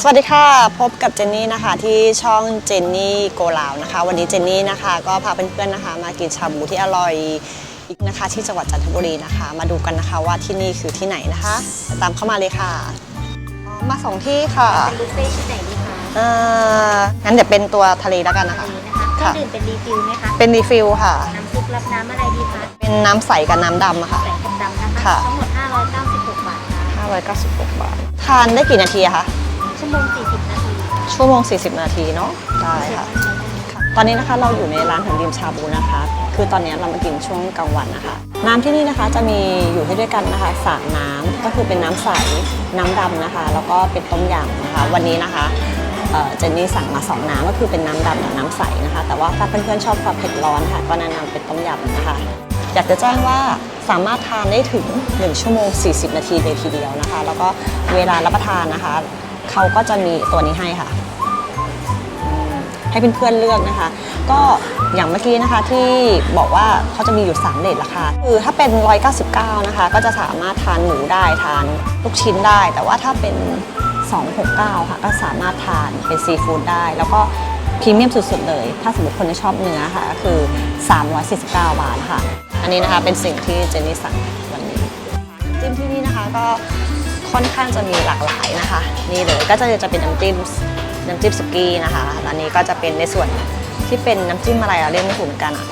สวัสดีค่ะ พบกับเจนนี่นะคะที่ช่องเจนนี่โกลาวนะคะ วันนี้เจนนี่นะคะก็พาเพื่อนๆนะคะมากินชาบูที่อร่อยอีกนะคะที่จังหวัดจันทบุรีนะคะ มาดูกันนะคะว่าที่นี่คือที่ไหนนะคะ ตามเข้ามาเลยค่ะอ๋อมาสองที่ค่ะเป็นบุฟเฟ่ต์ที่ไหนดีคะเอ่องั้นเดี๋ยวเป็นตัวทะเลแล้วกันนะอัคะนนี้นะคะเครื่องดื่มเป็นรีฟิลไหมคะ เป็นรีฟิลค่ะ น้ำซุปรับน้ำอะไรดีคะเป็นน้ำใสกับน้ำดำอะค่ะแสงกับดำนะคะ ค่ะ ทั้งหมด 596 บาทค่ะ596บาท ทานได้กี่นาทีอะคะ ชั่วโมง 40 นาทีค่ะชั่วโมง 40 นาทีเนาะได้ค่ะ ตอนนี้นะคะเราอยู่ในร้านหันดิมชาบูนะคะ คือตอนนี้เรามากินช่วงกลางวันนะคะ น้ำที่นี่นะคะจะมีอยู่ให้ด้วยกันนะคะสามน้ำก็คือเป็นน้ำใส น้ำดำนะคะ แล้วก็เป็นต้มยำนะคะ วันนี้นะคะเอ่อเจนนี่สั่งมาสองน้ำก็คือเป็นน้ำดำกับน้ำใสนะคะ แต่ว่าถ้าเพื่อนๆชอบความเผ็ดร้อนค่ะ ก็แนะนำเป็นต้มยำนะคะ อยากจะแจ้งว่าสามารถทานได้ถึง 1 ชั่วโมง 40 นาทีเลยทีเดียวนะคะ แล้วก็เวลารับประทานนะคะ เขาก็จะมีตัวนี้ให้ค่ะ ให้เพื่อนๆเลือกนะคะ ก็อย่างเมื่อกี้นะคะที่บอกว่าเขาจะมีอยู่ 3 เลทราคาคือถ้าเป็น 199 นะคะ ก็จะสามารถทานหมูได้ทานลูกชิ้นได้ แต่ว่าถ้าเป็น 269 ค่ะ ก็สามารถทานเป็นซีฟู้ดได้ แล้วก็พรีเมียมสุดๆเลย ถ้าสมมติคนที่ชอบเนื้อค่ะก็คือ 349 บาทค่ะ อันนี้นะคะเป็นสิ่งที่เจนนี่สั่งวันนี้จิ้มที่นี่นะคะก็ ค่อนข้างจะมีหลากหลายนะคะ นี่เลยก็จะจะเป็นน้ำจิ้มน้ำจิ้มสุกี้นะคะอันนี้ก็จะเป็นในส่วนที่เป็นน้ำจิ้มอะไรอะเรียกไม่ถูกเหมือนกันอะ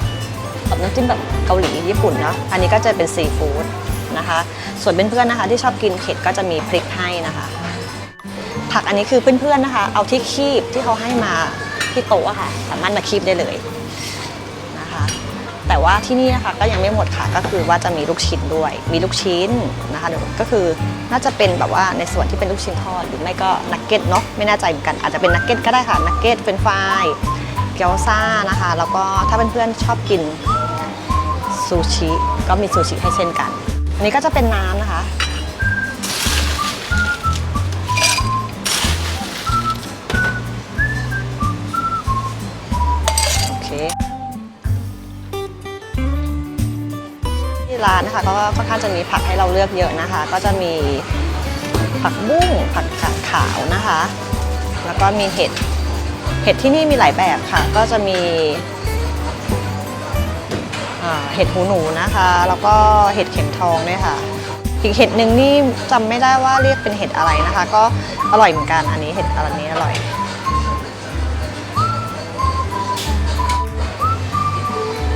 แบบน้ำจิ้มแบบเกาหลีญี่ปุ่นเนาะอันนี้ก็จะเป็นซีฟู้ดนะคะ ส่วนเพื่อนๆนะคะ ที่ชอบกินเผ็ดก็จะมีพริกให้นะคะ ผักอันนี้คือเพื่อนๆนะคะ เอาที่คีบที่เขาให้มาที่โต๊ะอะค่ะ สามารถมาคีบได้เลยนะคะ แต่ว่าที่นี่นะคะก็ยังไม่หมดค่ะก็คือว่าจะมีลูกชิ้นด้วย มีลูกชิ้นนะคะเดี๋ยวก็คือน่าจะเป็นแบบว่าในส่วนที่เป็นลูกชิ้นทอดหรือไม่ก็นักเก็ตเนาะไม่แน่ใจเหมือนกันอาจจะเป็นนักเก็ตก็ได้ค่ะนักเก็ตเป็นฟรายเกี๊ยวซ่านะคะ แล้วก็ถ้าเพื่อนๆชอบกินซูชิก็มีซูชิให้เช่นกัน อันนี้ก็จะเป็นน้ำนะคะ ร้านนะคะก็ค่อนข้างจะมีผักให้เราเลือกเยอะนะคะ ก็จะมีผักบุ้งผักกาดขาวนะคะ แล้วก็มีเห็ดเห็ดที่นี่มีหลายแบบค่ะ ก็จะมีเห็ดหูหนูนะคะ แล้วก็เห็ดเข็มทองด้วยค่ะ อีกเห็ดหนึ่งนี่จำไม่ได้ว่าเรียกเป็นเห็ดอะไรนะคะ ก็อร่อยเหมือนกันอันนี้เห็ดอันนี้อร่อย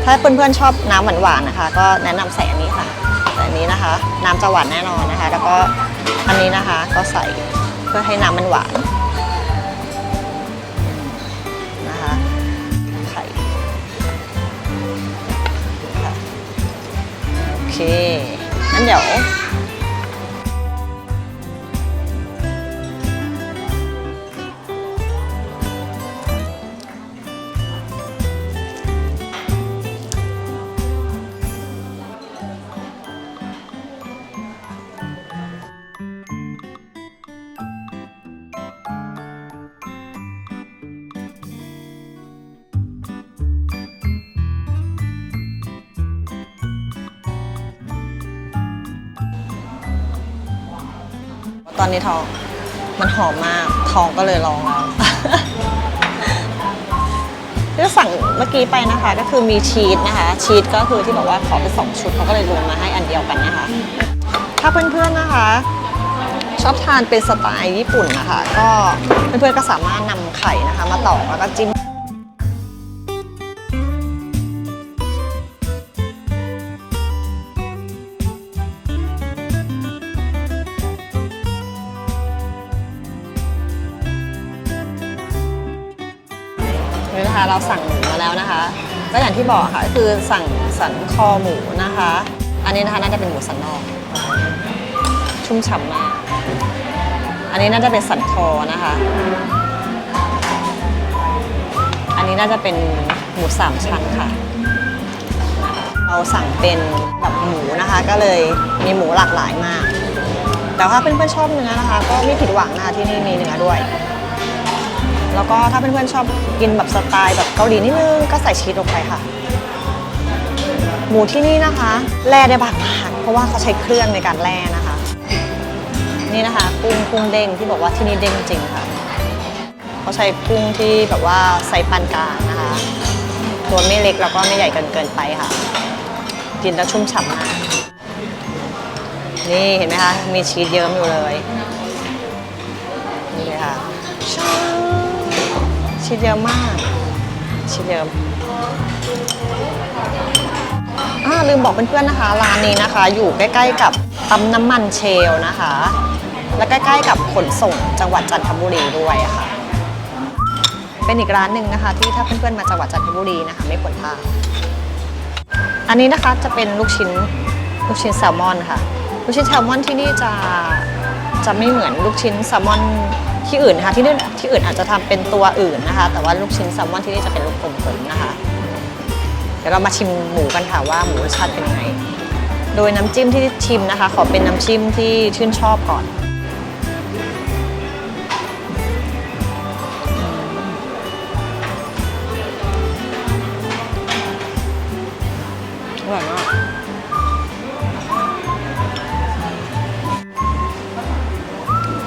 ถ้าเพื่อนๆชอบน้ำหวานๆนะคะ ก็แนะนำใส่อันนี้ค่ะแต่อันนี้นะคะ น้ำจะหวานแน่นอนนะคะ แล้วก็อันนี้นะคะก็ใส่เพื่อให้น้ำมันหวานนะคะไข่ค่ะโอเคงั้นเดี๋ยว ตอนนี้ท้องมันหอมมากท้องก็เลยลองแล้วที่สั่งเมื่อกี้ไปนะคะ ก็คือมีชีสนะคะ ชีสก็คือที่บอกว่าขอเป็นสองชุดเขาก็เลยรวมมาให้อันเดียวกันนะคะ ถ้าเพื่อนๆนะคะ ชอบทานเป็นสไตล์ญี่ปุ่นนะคะ ก็เพื่อนๆก็สามารถนำไข่นะคะ มาตอกแล้วก็จิ้ม นี่นะคะเราสั่งหมูมาแล้วนะคะก็อย่างที่บอกค่ะก็คือสั่งสันคอหมูนะคะ อันนี้นะคะน่าจะเป็นหมูสันนอก ชุ่มฉ่ำมาก อันนี้น่าจะเป็นสันคอนะคะ อันนี้น่าจะเป็นหมูสามชั้นค่ะ เราสั่งเป็นแบบหมูนะคะ ก็เลยมีหมูหลากหลายมาก แต่ถ้าเพื่อนๆชอบเนื้อนะคะ ก็ไม่ผิดหวังนะคะที่นี่มีเนื้อด้วย แล้วก็ถ้าเพื่อนๆชอบกินแบบสไตล์แบบเกาหลีนิดนึงก็ใส่ชีสลงไปค่ะ หมูที่นี่นะคะแล่ได้บางมากเพราะว่าเขาใช้เครื่องในการแล่นะคะ นี่นะคะกุ้งกุ้งเด้งที่บอกว่าที่นี่เด้งจริงค่ะเขาใช้กุ้งที่แบบว่าไซส์ปานกลางนะคะ ตัวไม่เล็กแล้วก็ไม่ใหญ่เกินเกินไปค่ะ กินแล้วชุ่มฉ่ำมากนี่เห็นไหมคะ มีชีสเยิ้มอยู่เลย นี่เลยค่ะ สเยิ้มากชีสเยิ้มอ่าลืมบอกเพื่อนๆนะคะ ร้านนี้นะคะ อยู่ใกล้ๆกับปั๊มน้ำมันเชลนะคะ และใกล้ๆกับขนส่งจังหวัดจันทบุรีด้วยค่ะ เป็นอีกร้านหนึ่งนะคะ ที่ถ้าเพื่อนๆมาจังหวัดจันทบุรีนะคะ ไม่ควรพลาดอันนี้นะคะจะเป็นลูกชิ้นลูกชิ้นแซลมอนค่ะ ลูกชิ้นแซลมอนที่นี่จะจะไม่เหมือนลูกชิ้นแซลมอน ที่อื่นนะคะที่นี่ที่อื่นอาจจะทำเป็นตัวอื่นนะคะ แต่ว่าลูกชิ้นแซลมอนที่นี่จะเป็นลูกกลมๆนะคะ เดี๋ยวเรามาชิมหมูกันค่ะว่าหมูรสชาติเป็นไง โดยน้ำจิ้มที่ชิมนะคะ ขอเป็นน้ำจิ้มที่ชื่นชอบก่อนอร่อยมาก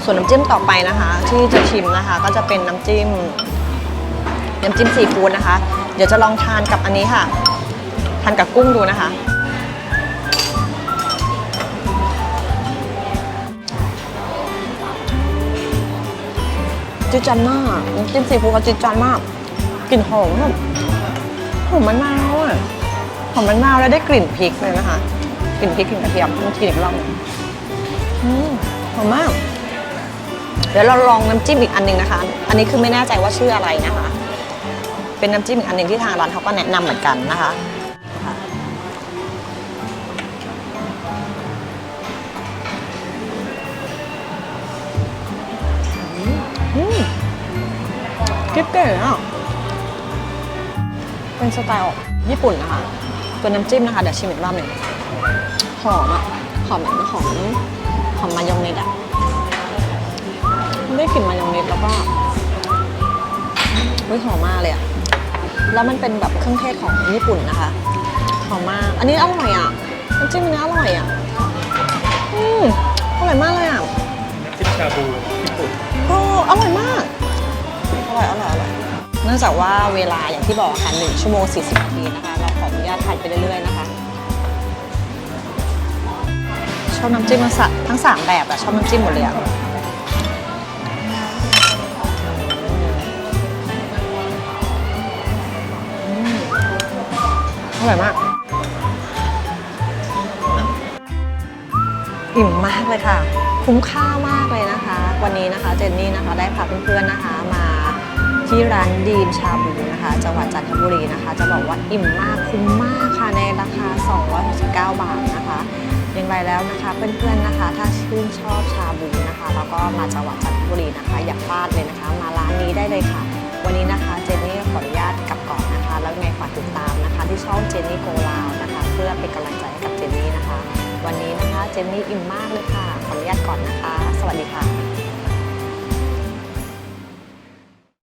ส่วนน้ำจิ้มต่อไปนะคะ ที่จะชิมนะคะ ก็จะเป็นน้ำจิ้ม น้ำจิ้มซีฟู้ดนะคะ เดี๋ยวจะลองทานกับอันนี้ค่ะ ทานกับกุ้งดูนะคะ จิจันมากน้ำจิ้มซีฟู้ดเขาจิจันมากกลิ่นหอมแบบหอมมะนาวอะหอมมะนาวแล้วได้กลิ่นพริกเลยนะคะกลิ่นพริกกลิ่นกระเทียมต้องกินอีกรอบหนึ่งหอมมาก เดี๋ยวเราลองน้ำจิ้มอีกอันหนึงนะคะ อันนี้คือไม่แน่ใจว่าชื่ออะไรนะคะ เป็นน้ำจิ้มอีกอันหนึ่งที่ทางร้านเขาก็แนะนำเหมือนกันนะคะค่ะอืมกิ๊บเก๋อะเป็นสไตล์ออกญี่ปุ่นนะคะ ตัวน้ำจิ้มนะคะ เดี๋ยวชิมอีกรอบหนึ่งหอมอะหอมแบบหอมหอมม เฮ้ยหอมมากเลยอะแล้วมันเป็นแบบเครื่องเทศของญี่ปุ่นนะคะหอมมาก อันนี้อร่อยอะน้ำจิ้มอันนี้อร่อยอะอืมอร่อยมากเลยอะน้ำจิ้มชาบูญี่ปุ่นโอ้อร่อยมากอร่อยอร่อยอร่อยเนื่องจากว่าเวลาอย่างที่บอกค่ะ1ชั่วโมง40นาทีนะคะ เราขออนุญาตทานไปเรื่อยๆนะคะชอบน้ำจิ้มทั้งสะทั้งสามแบบอะชอบน้ำจิ้มหมดเลยอะ ร่อยมาก อิ่มมากเลยค่ะ คุ้มค่ามากเลยนะคะ วันนี้นะคะเจนนี่นะคะ ได้พาเพื่อนๆนะคะมาที่ร้านดีมชาบูนะคะ จังหวัดจันทบุรีนะคะ จะบอกว่าอิ่มมากคุ้มมากค่ะในราคา 269 บาทนะคะอย่างไรแล้วนะคะเพื่อนๆนะคะ ถ้าชื่นชอบชาบูนะคะ แล้วก็มาจังหวัดจันทบุรีนะคะ อย่าพลาดเลยนะคะ มาร้านนี้ได้เลยค่ะ วันนี้นะคะเจนนี่ขออนุญาตกลับก่อนนะคะ แล้วไงฝากติดตาม ที่ช่องเจนนี่โกลาวนะคะ เพื่อเป็นกำลังใจให้กับเจนนี่นะคะ วันนี้นะคะเจนนี่อิ่มมากเลยค่ะ ขออนุญาตก่อนนะคะ สวัสดีค่ะ